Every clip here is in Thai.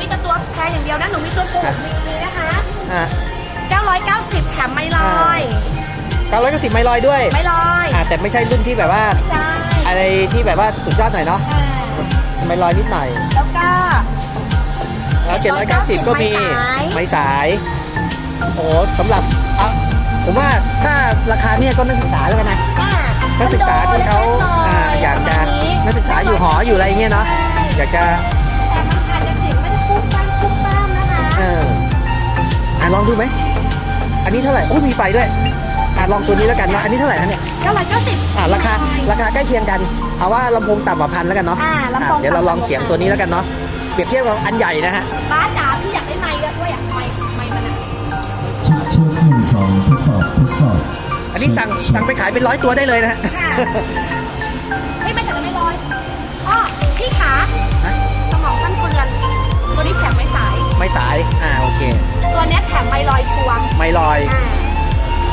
มีแต่ตัวแพงอย่างเดียวนะ หนูมีตัวโปรดมีมีนะคะ อ่า990แถมไม่ลอยเก้าร้อยเก้าสิบไมลอยด้วยไม่ลอยอ่าแต่ไม่ใช่รุ่นที่แบบว่า ใช่อะไรที่แบบว่าสุดยอดหน่อยเนาะอ่าไมลอยนิดหน่อย แล้วก็ แล้วเจ็ดร้อยเก้าสิบก็มีไม้สาย ไม้สาย โอ้สำหรับอะผมว่าถ้าราคาเนี่ยก็นักศึกษาแล้วกันนะ อ่านักศึกษาที่เขาคอนโดอ่าล็ๆอยากจะประมณนักศึกษาอยู่หออยู่อะไรเงี้ยเนาะ อยากจะ อะลองดูไหม อันนี้เท่าไหร่โอ้ยมีไฟด้วยอะลองตัวนี้แล้วกันเนาะอันนี้เท่าไหร่นะเนี่ย990อะราคาราคาใกล้เคียงกัน เอาว่าลำโพงต่ำกว่าพันแล้วกันเนาะอ่าลำโพงอะเดี๋ยวเราลองเสียงตัวนี้แล้วกันเนาะ เปรียบเทียบกับอันใหญ่นะฮะบ้าจ๋าพี่อยากได้ไมค์ด้วยอยากไมค์ไมค์มันอะเช็คเช็คหนึ่งสองทดสอบทดสอบอันนี้สั่งสั่งไปขายเป็นร้อยตัวได้เลยนะฮะ ค่ะ สายไม่สาย อ่าโอเค ตัวเนี้ยแถมไม่ลอยชัวร์ไม่ลอย อ่า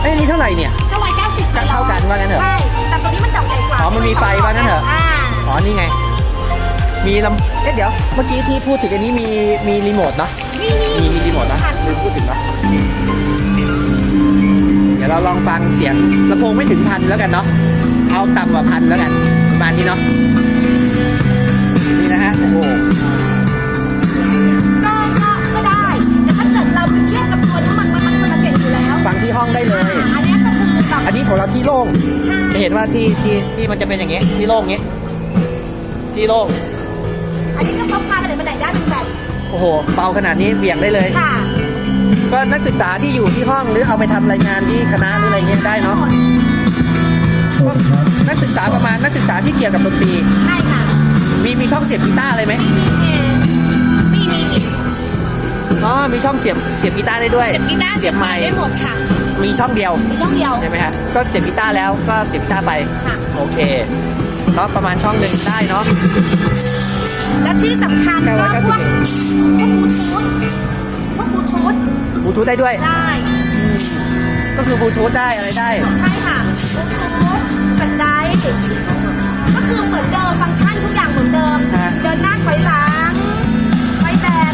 เอ้ยอันนี้เท่าไหร่เนี่ย990ไม่ลอยเท่ากันว่างั้นเถอะใช่แต่ตัวนี้มันดอกใหญ่กว่าอ๋อมันมีไฟว่างั้นเถอะ อ่าอ๋อนี่ไง มีลำเอ๊ะเดี๋ยว เมื่อกี้ที่พูดถึงอันนี้มีมีรีโมทเนาะ นี่นี่มีมีรีโมทนะลืมพูดถึงเนาะ เดี๋ยวเราลองฟังเสียงลำโพงไม่ถึงพันแล้วกันเนาะ เอาต่ำกว่าพันแล้วกันประมาณนี้เนาะ นี่นะฮะ โอ้โห ที่ที่ที่มันจะเป็นอย่างเงี้ยที่โล่งเงี้ยที่โล่งอันนี้ก็พกพาไปไหนมาไหนได้เป็นแบบโอ้โหเบาขนาดนี้เบี่ยงได้เลย ค่ะก็นักศึกษาที่อยู่ที่ห้องหรือเอาไปทำรายงานที่คณะหรืออะไรเงี้ยได้เนาะสวัสดีครับนักศึกษาประมาณนักศึกษาที่เกี่ยวกับดนตรีใช่ค่ะมีมีช่องเสียบกีตาร์อะไรไหมมีมีมีอ๋อมีช่องเสียบเสียบกีตาร์ได้ด้วยเสียบกีตาร์เสียบไมค์ได้หมดค่ะ มีช่องเดียวมีช่องเดียว ใช่ไหมฮะก็เสียบกีตาร์แล้วก็เสียบกีตาร์ไปค่ะ โอเคเนาะประมาณช่องหนึ่งได้เนาะ และที่สำคัญแค่ก็ว่าก็พสิวบกเอ็ดพวกบลูทูธพวกบลูทูธบลูทูธได้ด้วย ได้ก็คือบลูทูธได้อะไรได้ ใช่ค่ะบลูทูธเป็นไดร์ก็คือเหมือนเดิมฟังก์ชันทุกอย่างเหมือนเดิม ฮะ เดินหน้าถอยหลังไฟแบต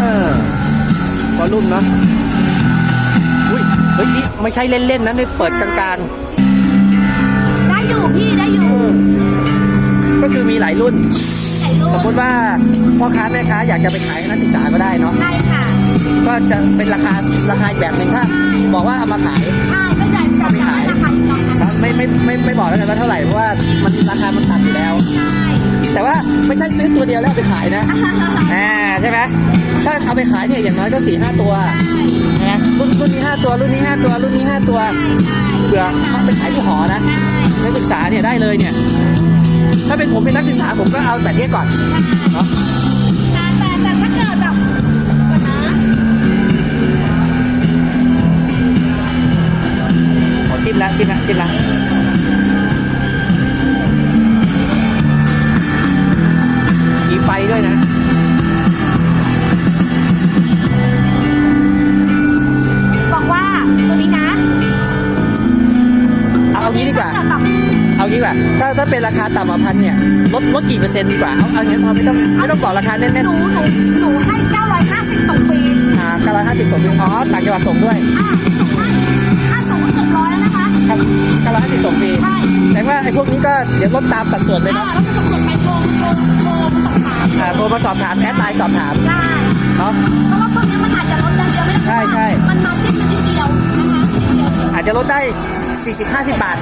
เออวอลลุ่มเนาะอุ้ย เฮ้ยนี่ไม่ใช่เล่นๆนะนี่เปิดกลางได้อยู่พี่ได้อยู่ๆก็คือมีหลายรุ่นไหนลูสมกมติว่าพ่อค้าแม่ค้าอยากจะไปขายให้นักศึกษาก็ได้เนาะ ใช่ค่ะก็จะเป็นราคาราคาอีกแบบหนึ่งถ้า บอกว่าเอามาขาย ใช่ก็จะจะจะให้ราคาอีกหน่อยนะไม่ไม่ไม่ไม่บอกแล้วกันว่าเท่าไหร่เพราะว่ามันราคามันต่ำอยู่แล้ว ใช่ แต่ว่าไม่ใช่ซื้อตัวเดียวแล้วเอาไปขายนะอ่าใช่ไหมถ้าเอาไปขายเนี่ยอย่างน้อยก็สี่ห้าตัวนะรุ่นรุ่นนี้ห้าตัวรุ่นนี้ห้าตัวรุ่นนี้ห้าตัวเผื่อเอาไปขายที่หอนะนักศึกษาเนี่ยได้เลยเนี่ย ถ้าเป็นผมเป็นนักศึกษาผมก็เอาแบบนี้ก่อนเนาะแต่แต่แต่ถ้าเกิดแบบเดี๋ยวนะขอจิ้มละจิ้มละจิ้มละมี ถ้าถ้าเป็นราคาต่ำกว่าพันเนี่ยลดลดกี่เปอร์เซ็นต์ดีกว่าเอาเอางี้พอไม่ต้องไม่ต้องบอกราคาแน่นหนูหนูหนูให้ 950ส่งฟรีๆอ่า950ส่งถึงอ๋อต่างจังหวัดส่งด้วยอะส่งให้ค่าส่งก็เกือบร้อยแล้วนะคะครับ950ส่งฟรีใช่แสดงว่าไอ้พวกนี้ก็เดี๋ยวลดตามสัดส่วนเลยอ่าเนาะแล้วก็ส่งส่งไปโทรโทรโทรมาสอบถามอ่าโทรมาสอบถามแอดไลน์สอบถามได้เนาะเพราะว่าพวกนี้มันอาจจะลดได้เดียวไม่ได้ใช่ใช่มันมาจิ้มนิดเดียวนะคะนิดเดียวอาจจะลดได้ 40 50 บาท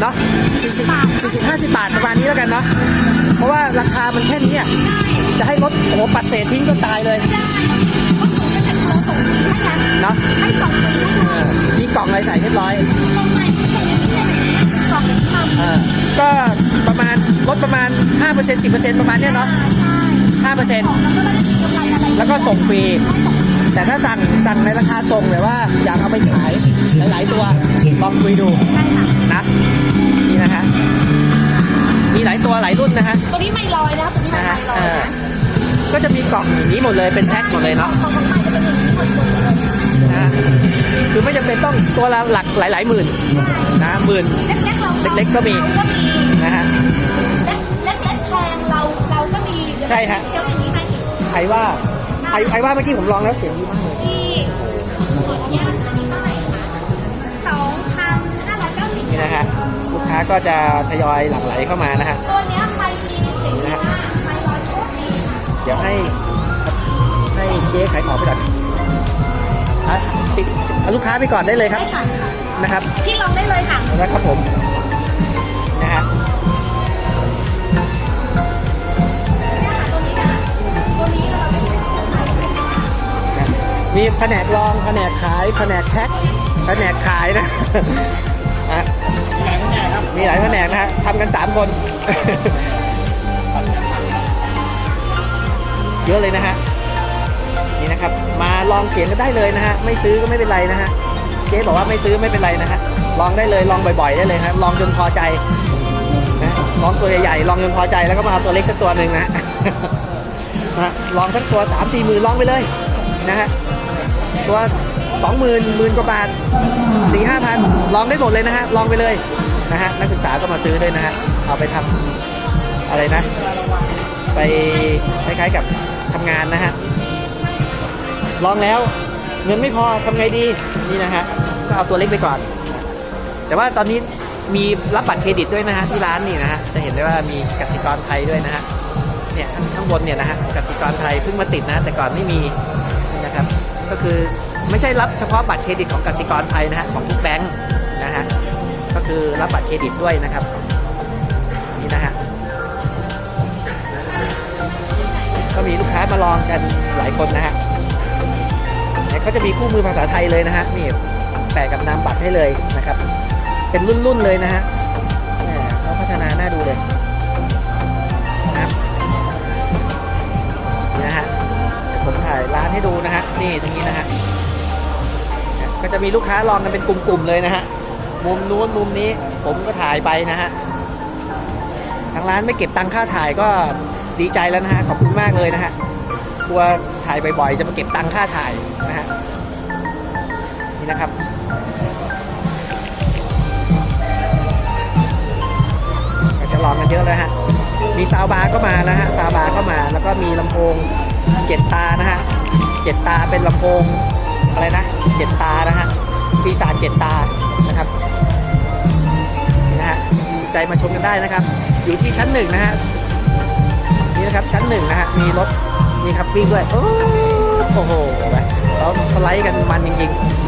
เนาะ40 40 50บาทประมาณนี้แล้วกันเนาะเพราะว่าราคามันแค่นี้อะจะให้ลดโอ้โหปัดเศษทิ้งก็ตายเลยไม่ได้เพราะหนูจะจัดโปรส่งฟรีให้นะเนาะให้ส่งฟรีให้เลเอยอมีกล่องอะไรใส่เรียบร้อยส่งใหม่ส่งอย่างนี้เลยกล่องนี้ทำเออก็ประมาณลดประมาณ 5% 10%ประมาณเนี้ยเนาะใช่5%ของแล้วก็ไม่ได้มีกำไรอะไรแล้วก็ส่งฟรี แต่ถ้าสั่งสั่งในราคาส่งแบบว่าอยากเอาไปขายหลายๆตัวลองคุยดูใช่ค่ะนะนี่นะฮะมีหลายตัวหลายรุ่นนะฮะตัวนี้ไม่ลอยนะตัวนี้ไม่นะลฮะอยเออนะก็จะมีกล่องอย่างนี้หมดเลยเป็นแพ็คหมดเลยเนาะของของใหม่จะเป็นอย่างนี้หมดเลยนะฮะคือไม่จำเป็นต้องตัวละหลักหลายๆหมื่นนะหมื่นเล็กๆเราเล็กๆก็มีเราก็มีนะฮะเล็กเล็กๆแพงเราเราก็มีเใช่ฮะเชียวอย่างนี้ไหมใครว่า ใครใครว่าเมื่อกี้ผมลองแล้วเสียงดีมากเลยที่ขวดเนี้ยอันนี้เท่าไหร่คะสองพันห้าร้อยเก้าสิบนี่นะฮะลูกค้าก็จะทยอยหลั่งไหลเข้ามานะฮะตัวเนี้ยไฟดีเสียงดีมากไฟร้อยโคตรดีค่ะเดี๋ยวให้ให้เจ๊ขายของไปก่อนอะติดเอาลูกค้าไปก่อนได้เลยครับได้ค่ะนะครับ พี่ลองได้เลยค่ะนะครับผมนะฮะ มีแผนกรองแผนกขายแผนกแพ็คแผนกขายนะอะมีหลายแผนกนะฮะทำกันสามคน เยอะเลยนะฮะนี่นะครับ มาลองเสียงกันได้เลยนะฮะไม่ซื้อก็ไม่เป็นไรนะฮะเจ๊บอกว่าไม่ซื้อไม่เป็นไรนะฮะลองได้เลยลองบ่อยๆได้เลยครับลองจนพอใจนะลองตัวใหญ่ๆลองจนพอใจแล้วก็มาเอาตัวเล็กสักตัวหนึ่งนะฮะนะลองสักตัวสามสี่หมื่นลองไปเลยนะฮะ ตัวสองหมื่นหมื่นกว่าบาทสี่ห้าพันลองได้หมดเลยนะฮะ ลองไปเลยนะฮะ นักศึกษาก็มาซื้อด้วยนะฮะ เอาไปทำอะไรนะ ไปคล้ายๆกับทำงานนะฮะ ลองแล้วเงินไม่พอทำไงดี นี่นะฮะ ก็เอาตัวเล็กไปก่อน แต่ว่าตอนนี้มีรับบัตรเครดิตด้วยนะฮะที่ร้านนี่นะฮะ จะเห็นได้ว่ามีกสิกรไทยด้วยนะฮะ เนี่ยข้างบนเนี่ยนะฮะกสิกรไทยเพิ่งมาติดนะ แต่ก่อนไม่มีนะครับ ก็คือไม่ใช่รับเฉพาะบัตรเครดิตของกสิกรไทยนะฮะของทุกแบงค์นะฮะก็คือรับบัตรเครดิตด้วยนะครับนี่นะฮะก็มีลูกค้ามาลองกันหลายคนนะฮะเนี่ยเขาจะมีคู่มือภาษาไทยเลยนะฮะนี่แปะกับนามบัตรให้เลยนะครับ เป็นรุ่นๆเลยนะฮะแหมเขาพัฒนาหน้าดูเลย ถ่ายร้านให้ดูนะฮะนี่ตรงนี้นะฮะก็จะมีลูกค้าลองกันเป็นกลุ่มๆเลยนะฮะมุมนู้นมุมนี้ผมก็ถ่ายไปนะฮะทางร้านไม่เก็บตังค่าถ่ายก็ดีใจแล้วนะฮะขอบคุณมากเลยนะฮะกลัวถ่ายบ่อยๆจะมาเก็บตังค่าถ่ายนะฮะนี่นะครับก็จะลองกันเยอะเลยฮะมีซาวบาร์ก็มานะฮะซาวบาร์ก็มาแล้วก็มีลำโพง เจ็ดตานะฮะเจ็ดตาเป็นลำโพงอะไรนะเจ็ดตานะฮะปีศาจเจ็ดตานะครับนะฮะใจมาชมกันได้นะครับ อยู่ที่ชั้นหนึ่งนะฮะนี่นะครับชั้นหนึ่งนะฮะมีรถมีครับวิ่งด้วยโอ้โหเราสไลด์กันมันจริงๆ